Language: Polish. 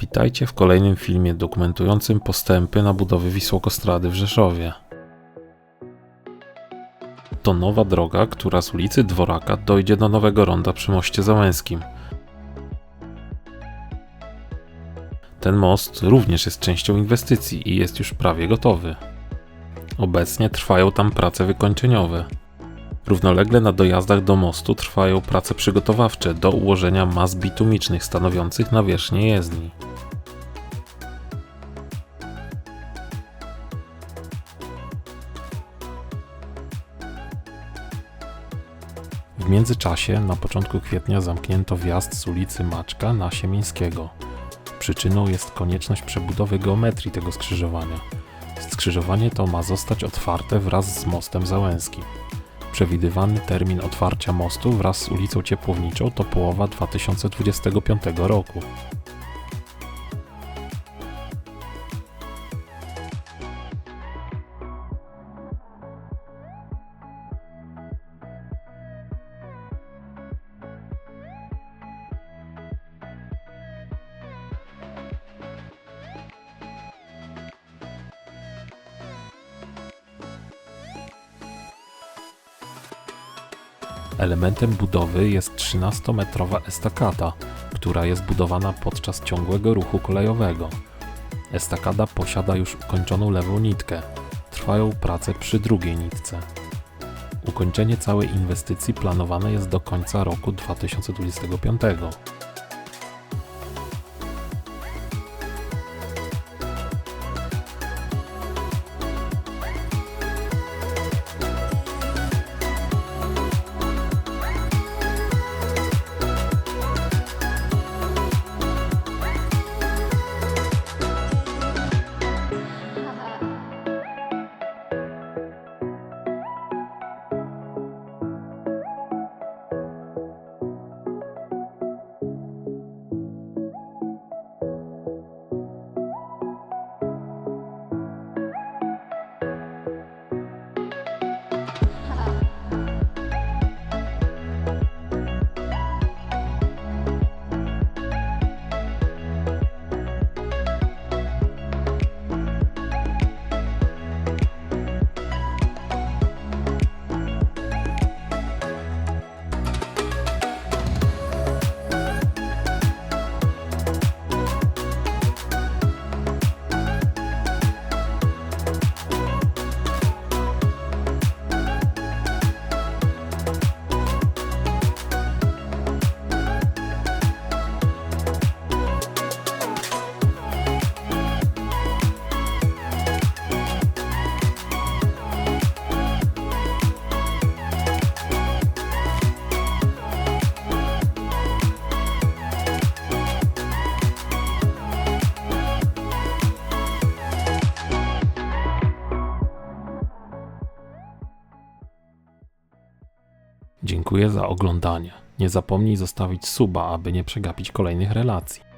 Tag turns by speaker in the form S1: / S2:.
S1: Witajcie w kolejnym filmie dokumentującym postępy na budowie Wisłokostrady w Rzeszowie. To nowa droga, która z ulicy Dworaka dojdzie do Nowego Ronda przy Moście Załęskim. Ten most również jest częścią inwestycji i jest już prawie gotowy. Obecnie trwają tam prace wykończeniowe. Równolegle na dojazdach do mostu trwają prace przygotowawcze do ułożenia mas bitumicznych stanowiących nawierzchnię jezdni. W międzyczasie na początku kwietnia zamknięto wjazd z ulicy Maczka na Siemińskiego. Przyczyną jest konieczność przebudowy geometrii tego skrzyżowania. Skrzyżowanie to ma zostać otwarte wraz z mostem Załęskim. Przewidywany termin otwarcia mostu wraz z ulicą Ciepłowniczą to połowa 2025 roku. Elementem budowy jest 13-metrowa estakada, która jest budowana podczas ciągłego ruchu kolejowego. Estakada posiada już ukończoną lewą nitkę. Trwają prace przy drugiej nitce. Ukończenie całej inwestycji planowane jest do końca roku 2025. Dziękuję za oglądanie. Nie zapomnij zostawić suba, aby nie przegapić kolejnych relacji.